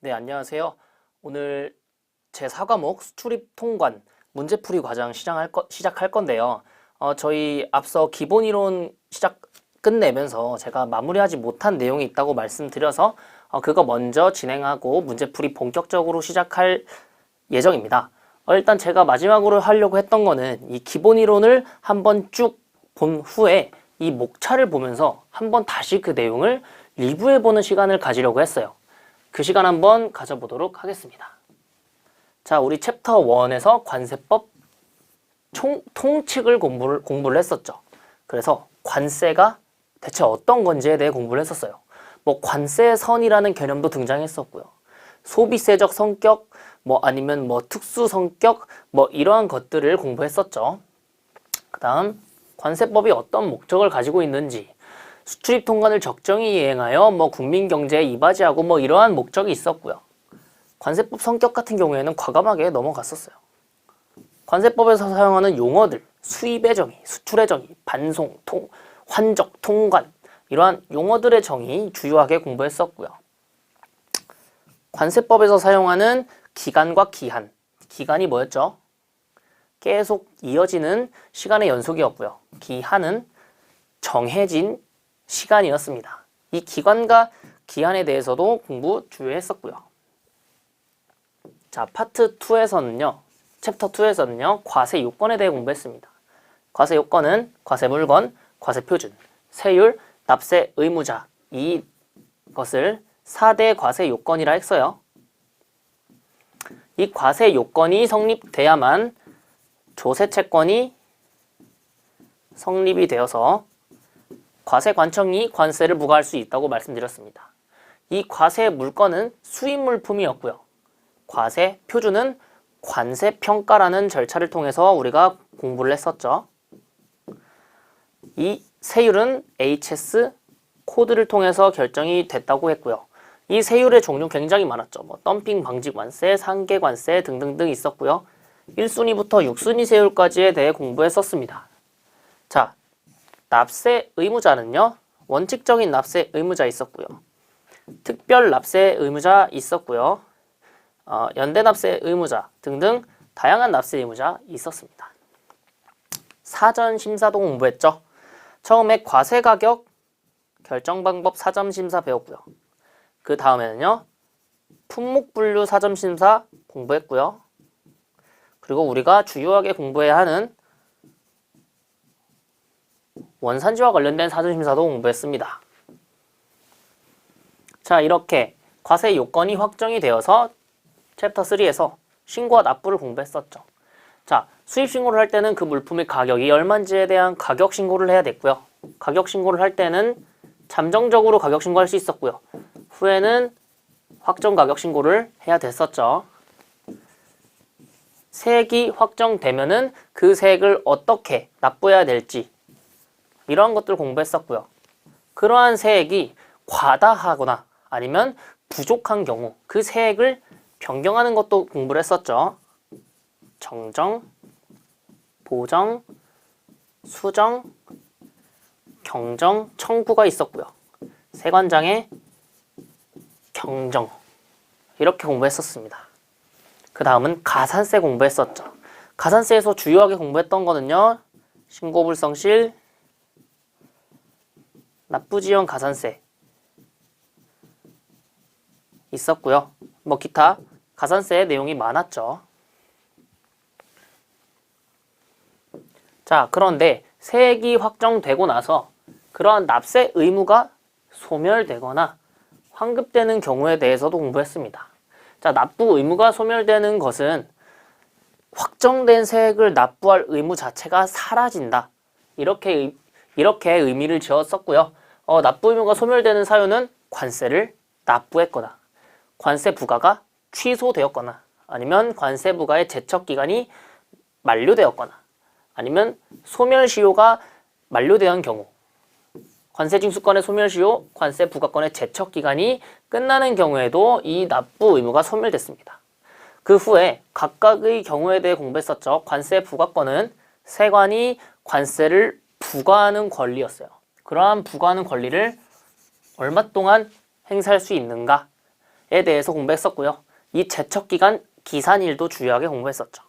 네, 안녕하세요. 오늘 제 4과목 수출입 통관 문제풀이 과정 시작할, 거, 시작할 건데요. 어, 저희 앞서 기본 이론 시작 끝내면서 제가 마무리하지 못한 내용이 있다고 말씀드려서 어, 그거 먼저 진행하고 문제풀이 본격적으로 시작할 예정입니다. 어, 일단 제가 마지막으로 하려고 했던 거는 이 기본 이론을 한번 쭉 본 후에 이 목차를 보면서 한번 다시 그 내용을 리뷰해보는 시간을 가지려고 했어요. 그 시간 한번 가져보도록 하겠습니다. 자, 우리 챕터 1에서 관세법 총, 통칙을 공부를, 공부를 했었죠. 그래서 관세가 대체 어떤 건지에 대해 공부를 했었어요. 뭐 관세의 선이라는 개념도 등장했었고요. 소비세적 성격, 뭐 아니면 뭐 특수 성격, 뭐 이러한 것들을 공부했었죠. 그 다음 관세법이 어떤 목적을 가지고 있는지, 수출입 통관을 적정히 이행하여 뭐 국민 경제에 이바지하고 뭐 이러한 목적이 있었고요. 관세법 성격 같은 경우에는 과감하게 넘어갔었어요. 관세법에서 사용하는 용어들, 수입의 정의, 수출의 정의, 반송, 통, 환적, 통관 이러한 용어들의 정의 주요하게 공부했었고요. 관세법에서 사용하는 기간과 기한, 기간이 뭐였죠? 계속 이어지는 시간의 연속이었고요. 기한은 정해진 시간이었습니다. 이 기간과 기한에 대해서도 공부 주요했었고요. 자, 파트 2에서는요. 챕터 2에서는요. 과세 요건에 대해 공부했습니다. 과세 요건은 과세 물건, 과세 표준, 세율, 납세 의무자 이 것을 4대 과세 요건이라 했어요. 이 과세 요건이 성립돼야만 조세 채권이 성립이 되어서 과세 관청이 관세를 부과할 수 있다고 말씀드렸습니다. 이 과세 물건은 수입 물품이었고요. 과세 표준은 관세 평가라는 절차를 통해서 우리가 공부를 했었죠. 이 세율은 HS 코드를 통해서 결정이 됐다고 했고요. 이 세율의 종류 굉장히 많았죠. 뭐 덤핑 방지 관세, 상계 관세 등등등 있었고요. 1순위부터 6순위 세율까지에 대해 공부했었습니다. 자, 납세 의무자는요. 원칙적인 납세 의무자 있었고요. 특별 납세 의무자 있었고요. 어, 연대 납세 의무자 등등 다양한 납세 의무자 있었습니다. 사전 심사도 공부했죠. 처음에 과세 가격 결정 방법 사전 심사 배웠고요. 그 다음에는요. 품목 분류 사전 심사 공부했고요. 그리고 우리가 주요하게 공부해야 하는 원산지와 관련된 사전심사도 공부했습니다. 자, 이렇게 과세 요건이 확정이 되어서 챕터 3에서 신고와 납부를 공부했었죠. 자, 수입 신고를 할 때는 그 물품의 가격이 얼마인지에 대한 가격 신고를 해야 됐고요. 가격 신고를 할 때는 잠정적으로 가격 신고할 수 있었고요. 후에는 확정 가격 신고를 해야 됐었죠. 세액이 확정되면은 그 세액을 어떻게 납부해야 될지 이러한 것들 공부했었고요. 그러한 세액이 과다하거나 아니면 부족한 경우 그 세액을 변경하는 것도 공부를 했었죠. 정정, 보정, 수정, 경정, 청구가 있었고요. 세관장의 경정 이렇게 공부했었습니다. 그 다음은 가산세 공부했었죠. 가산세에서 주요하게 공부했던 거는요. 신고불성실, 납부지연 가산세 있었고요. 뭐 기타 가산세의 내용이 많았죠. 자, 그런데 세액이 확정되고 나서 그러한 납세 의무가 소멸되거나 환급되는 경우에 대해서도 공부했습니다. 자, 납부 의무가 소멸되는 것은 확정된 세액을 납부할 의무 자체가 사라진다. 이렇게 이렇게 의미를 지었었고요. 어, 납부 의무가 소멸되는 사유는 관세를 납부했거나 관세 부과가 취소되었거나 아니면 관세 부과의 제척 기간이 만료되었거나 아니면 소멸시효가 만료된 경우 관세 징수권의 소멸시효, 관세 부과권의 제척 기간이 끝나는 경우에도 이 납부 의무가 소멸됐습니다. 그 후에 각각의 경우에 대해 공부했었죠. 관세 부과권은 세관이 관세를 부과하는 권리였어요. 그러한 부과하는 권리를 얼마 동안 행사할 수 있는가에 대해서 공부했었고요. 이 제척기간 기산일도 주요하게 공부했었죠.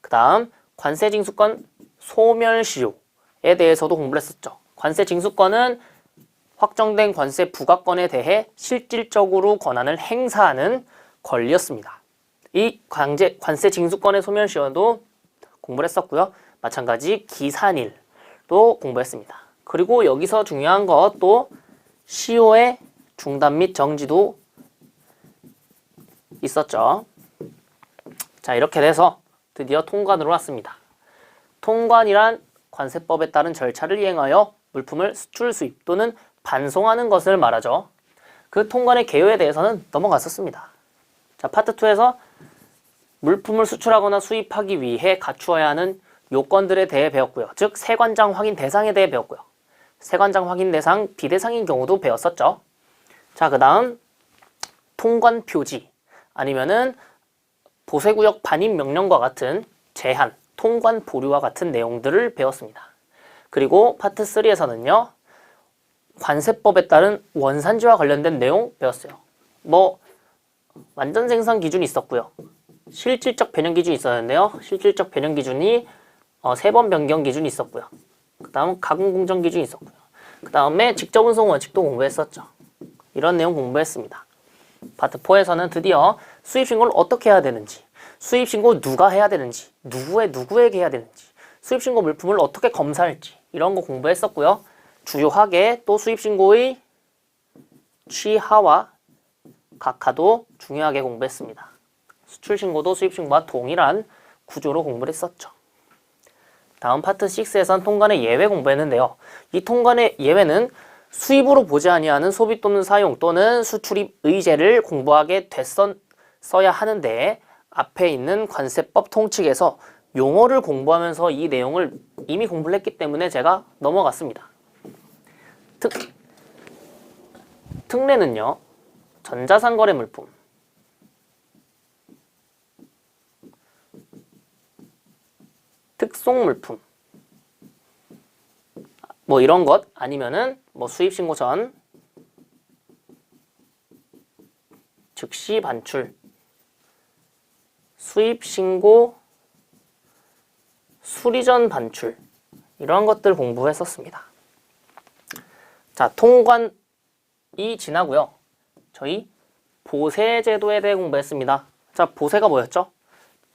그 다음 관세징수권 소멸시효에 대해서도 공부를 했었죠. 관세징수권은 확정된 관세 부과권에 대해 실질적으로 권한을 행사하는 권리였습니다. 이 관제, 관세 징수권의 소멸시효도 공부를 했었고요. 마찬가지 기산일도 공부했습니다. 그리고 여기서 중요한 것도 시효의 중단 및 정지도 있었죠. 자 이렇게 돼서 드디어 통관으로 왔습니다. 통관이란 관세법에 따른 절차를 이행하여 물품을 수출, 수입 또는 반송하는 것을 말하죠. 그 통관의 개요에 대해서는 넘어갔었습니다. 자 파트 2에서 물품을 수출하거나 수입하기 위해 갖추어야 하는 요건들에 대해 배웠고요. 즉 세관장 확인 대상에 대해 배웠고요. 세관장 확인 대상 비대상인 경우도 배웠었죠. 자, 그 다음 통관 표지 아니면은 보세구역 반입 명령과 같은 제한, 통관 보류와 같은 내용들을 배웠습니다. 그리고 파트 3에서는요. 관세법에 따른 원산지와 관련된 내용 배웠어요. 뭐 완전 생산 기준이 있었고요. 실질적 변형 기준이 있었는데요. 실질적 변형 기준이 어, 세번 변경 기준이 있었고요. 그 다음 가공 공정 기준이 있었고요. 그 다음에 직접 운송 원칙도 공부했었죠. 이런 내용 공부했습니다. 파트 4에서는 드디어 수입 신고를 어떻게 해야 되는지, 수입 신고 누가 해야 되는지, 누구에 누구에게 해야 되는지, 수입 신고 물품을 어떻게 검사할지 이런 거 공부했었고요. 주요하게 또 수입 신고의 취하와 각하도 중요하게 공부했습니다. 수출 신고도 수입 신고와 동일한 구조로 공부를 했었죠. 다음 파트 6에선 통관의 예외 공부했는데요. 이 통관의 예외는 수입으로 보지 아니하는 소비 또는 사용 또는 수출입 의제를 공부하게 됐어야 하는데 앞에 있는 관세법 통칙에서 용어를 공부하면서 이 내용을 이미 공부를 했기 때문에 제가 넘어갔습니다. 특, 특례는요. 전자상거래 물품 특송 물품 뭐 이런 것 아니면은 뭐 수입 신고 전 즉시 반출 수입 신고 수리 전 반출 이런 것들 공부했었습니다. 자, 통관이 지나고요. 저희 보세 제도에 대해 공부했습니다. 자, 보세가 뭐였죠?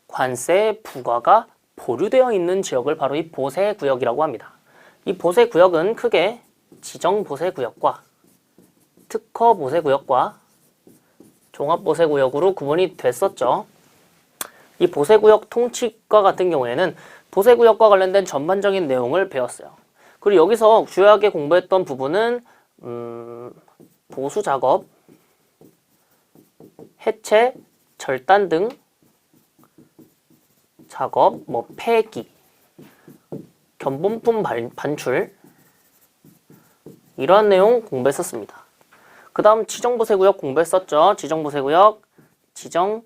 관세 부과가 보류되어 있는 지역을 바로 이 보세 구역이라고 합니다. 이 보세 구역은 크게 지정 보세 구역과 특허 보세 구역과 종합 보세 구역으로 구분이 됐었죠. 이 보세 구역 통칙과 같은 경우에는 보세 구역과 관련된 전반적인 내용을 배웠어요. 그리고 여기서 주요하게 공부했던 부분은 음, 보수 작업, 해체, 절단 등 작업, 뭐 폐기, 견본품 반- 반출 이러한 내용 공부했었습니다. 그 다음 지정보세구역 공부했었죠. 지정보세구역, 지정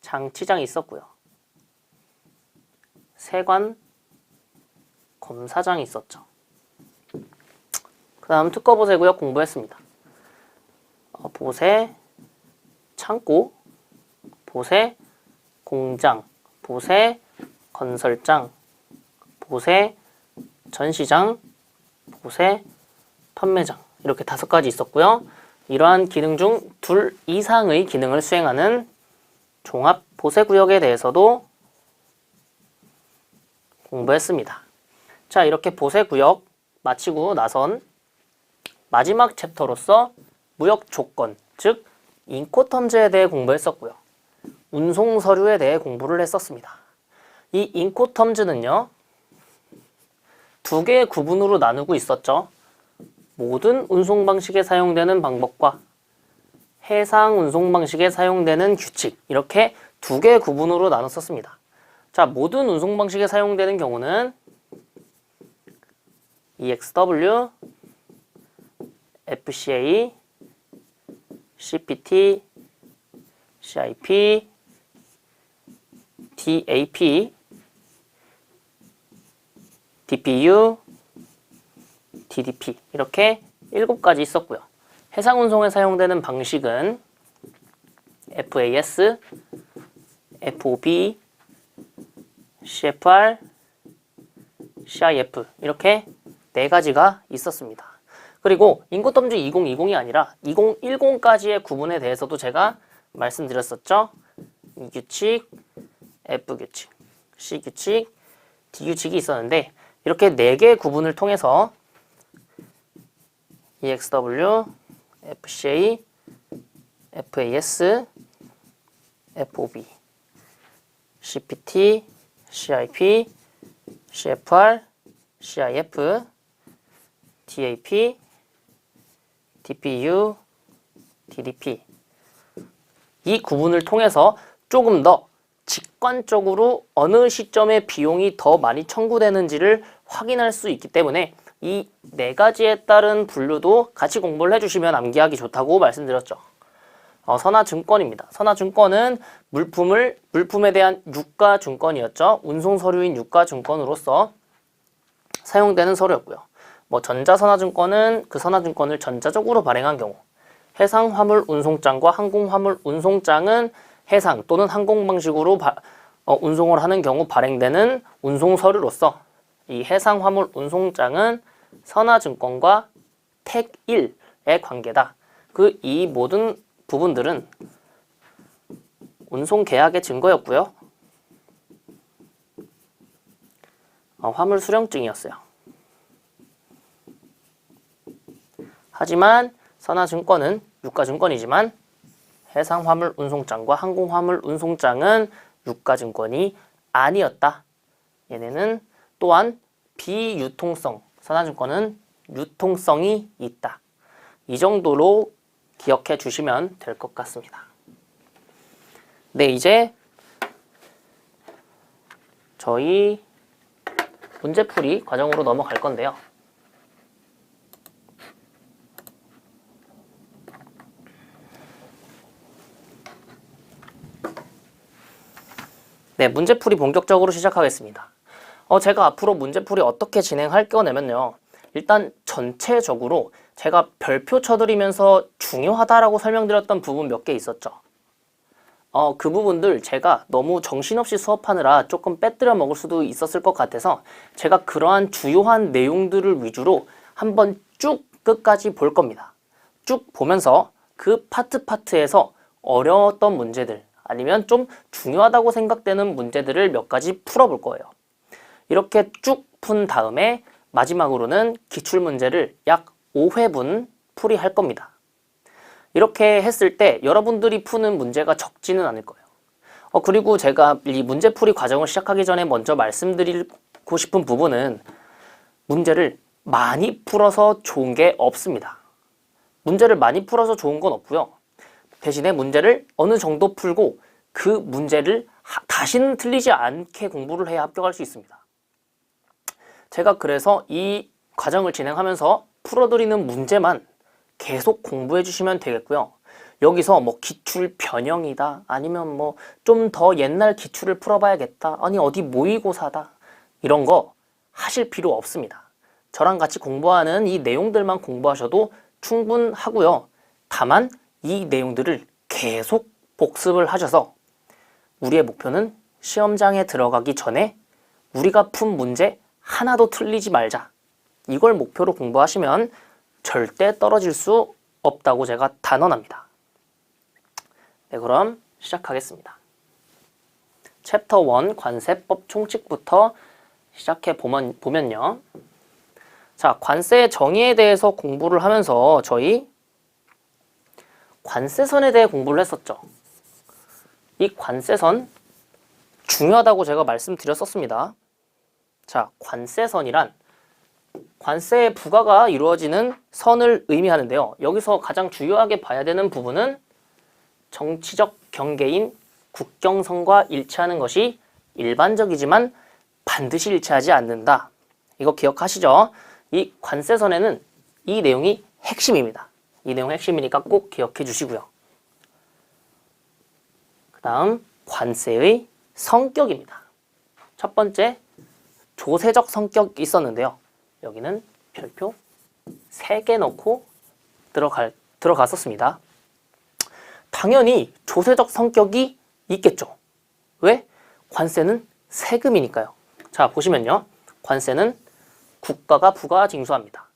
장치장이 있었고요. 세관 검사장이 있었죠. 그 다음 특허보세구역 공부했습니다. 어, 보세 창고, 보세 공장, 보세 건설장, 보세 전시장, 보세 판매장 이렇게 다섯 가지 있었고요. 이러한 기능 중 둘 이상의 기능을 수행하는 종합 보세 구역에 대해서도 공부했습니다. 자, 이렇게 보세 구역 마치고 나선 마지막 챕터로서 무역 조건, 즉 인코텀즈에 대해 공부했었고요. 운송 서류에 대해 공부를 했었습니다. 이 인코텀즈는요. 두 개의 구분으로 나누고 있었죠. 모든 운송 방식에 사용되는 방법과 해상 운송 방식에 사용되는 규칙 이렇게 두 개의 구분으로 나눴었습니다. 자, 모든 운송 방식에 사용되는 경우는 EXW, FCA, CPT, CIP, DAP, DPU, DDP 이렇게 일곱 가지 있었고요. 해상 운송에 사용되는 방식은 FAS, FOB, CFR, CIF 이렇게 네 가지가 있었습니다. 그리고 인구 덤주 2020이 아니라 2010까지의 구분에 대해서도 제가 말씀드렸었죠. 이 규칙, F 규칙, C 규칙, D 규칙이 있었는데 이렇게 네 개의 구분을 통해서 EXW, FCA, FAS, FOB, CPT, CIP, CFR, CIF, DAP, DPU, DDP 이 구분을 통해서 조금 더 직관적으로 어느 시점에 비용이 더 많이 청구되는지를 확인할 수 있기 때문에 이 네 가지에 따른 분류도 같이 공부를 해주시면 암기하기 좋다고 말씀드렸죠. 어, 선화증권입니다. 선화증권은 물품을 물품에 대한 유가증권이었죠. 운송서류인 유가증권으로서 사용되는 서류였고요. 뭐 전자선화증권은 그 선화증권을 전자적으로 발행한 경우, 해상화물 운송장과 항공화물 운송장은 해상 또는 항공 방식으로 바- 어, 운송을 하는 경우 발행되는 운송 서류로서 이 해상 화물 운송장은 선화증권과 택일의 관계다. 그 이 모든 부분들은 운송 계약의 증거였고요. 어, 화물 수령증이었어요. 하지만 선화증권은 유가증권이지만 해상 화물 운송장과 항공 화물 운송장은 유가증권이 아니었다. 얘네는 또한 비유통성, 선화증권은 유통성이 있다. 이 정도로 기억해 주시면 될 것 같습니다. 네, 이제 저희 문제풀이 과정으로 넘어갈 건데요. 네, 문제풀이 본격적으로 시작하겠습니다. 어, 제가 앞으로 문제풀이 어떻게 진행할 거냐면요. 일단 전체적으로 제가 별표 쳐드리면서 중요하다라고 설명드렸던 부분 몇 개 있었죠. 어, 그 부분들 제가 너무 정신없이 수업하느라 조금 빼뜨려 먹을 수도 있었을 것 같아서 제가 그러한 주요한 내용들을 위주로 한번 쭉 끝까지 볼 겁니다. 쭉 보면서 그 파트 파트에서 어려웠던 문제들 아니면 좀 중요하다고 생각되는 문제들을 몇 가지 풀어볼 거예요. 이렇게 쭉 푼 다음에 마지막으로는 기출문제를 약 5회분 풀이할 겁니다. 이렇게 했을 때 여러분들이 푸는 문제가 적지는 않을 거예요. 어, 그리고 제가 이 문제풀이 과정을 시작하기 전에 먼저 말씀드리고 싶은 부분은 문제를 많이 풀어서 좋은 게 없습니다. 문제를 많이 풀어서 좋은 건 없고요. 대신에 문제를 어느 정도 풀고 그 문제를 하- 다시는 틀리지 않게 공부를 해야 합격할 수 있습니다. 제가 그래서 이 과정을 진행하면서 풀어드리는 문제만 계속 공부해 주시면 되겠고요. 여기서 뭐 기출 변형이다 아니면 뭐 좀 더 옛날 기출을 풀어봐야겠다 아니 어디 모의고사다 이런 거 하실 필요 없습니다. 저랑 같이 공부하는 이 내용들만 공부하셔도 충분하고요. 다만 이 내용들을 계속 복습을 하셔서 우리의 목표는 시험장에 들어가기 전에 우리가 푼 문제 하나도 틀리지 말자. 이걸 목표로 공부하시면 절대 떨어질 수 없다고 제가 단언합니다. 네, 그럼 시작하겠습니다. 챕터 1 관세법 총칙부터 시작해 보면, 보면요. 자, 관세 정의에 대해서 공부를 하면서 저희 관세선에 대해 공부를 했었죠. 이 관세선 중요하다고 제가 말씀드렸었습니다. 자, 관세선이란 관세의 부과가 이루어지는 선을 의미하는데요. 여기서 가장 중요하게 봐야 되는 부분은 정치적 경계인 국경선과 일치하는 것이 일반적이지만 반드시 일치하지 않는다. 이거 기억하시죠? 이 관세선에는 이 내용이 핵심입니다. 이 내용 핵심이니까 꼭 기억해 주시고요. 그 다음 관세의 성격입니다. 첫 번째 조세적 성격이 있었는데요. 여기는 별표 3개 넣고 들어갈, 들어갔었습니다. 당연히 조세적 성격이 있겠죠. 왜? 관세는 세금이니까요. 자, 보시면요. 관세는 국가가 부가 징수합니다.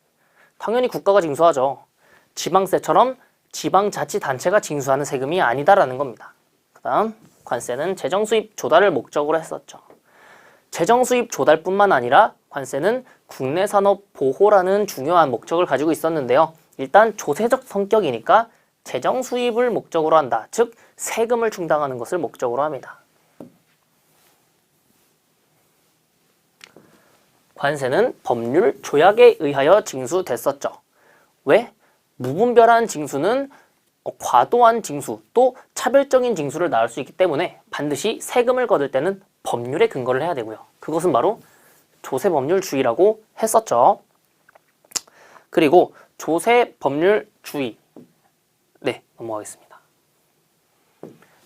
당연히 국가가 징수하죠. 지방세처럼 지방자치단체가 징수하는 세금이 아니다라는 겁니다. 그 다음 관세는 재정수입 조달을 목적으로 했었죠. 재정수입 조달뿐만 아니라 관세는 국내 산업 보호라는 중요한 목적을 가지고 있었는데요. 일단 조세적 성격이니까 재정 수입을 목적으로 한다. 즉 세금을 충당하는 것을 목적으로 합니다. 관세는 법률 조약에 의하여 징수됐었죠. 왜? 무분별한 징수는 어, 과도한 징수 또 차별적인 징수를 낳을 수 있기 때문에 반드시 세금을 거둘 때는 법률에 근거를 해야 되고요. 그것은 바로 조세법률주의라고 했었죠. 그리고 조세법률주의 네 넘어가겠습니다.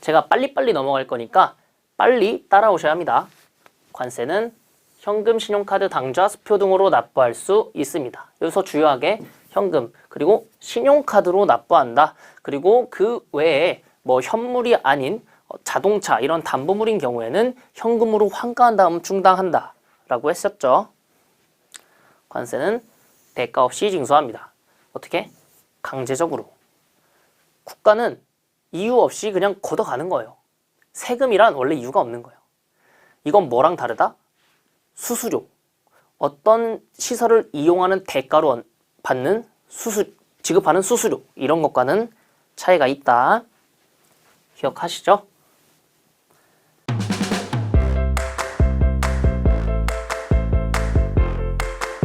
제가 빨리빨리 넘어갈 거니까 빨리 따라오셔야 합니다. 관세는 현금, 신용카드, 당좌, 수표 등으로 납부할 수 있습니다. 여기서 주요하게 현금 그리고 신용카드로 납부한다. 그리고 그 외에 뭐 현물이 아닌 어, 자동차 이런 담보물인 경우에는 현금으로 환가한 다음 충당한다. 라고 했었죠. 관세는 대가 없이 징수합니다. 어떻게? 강제적으로. 국가는 이유 없이 그냥 걷어가는 거예요. 세금이란 원래 이유가 없는 거예요. 이건 뭐랑 다르다? 수수료. 어떤 시설을 이용하는 대가로 얻- 받는 수수, 지급하는 수수료. 이런 것과는 차이가 있다. 기억하시죠?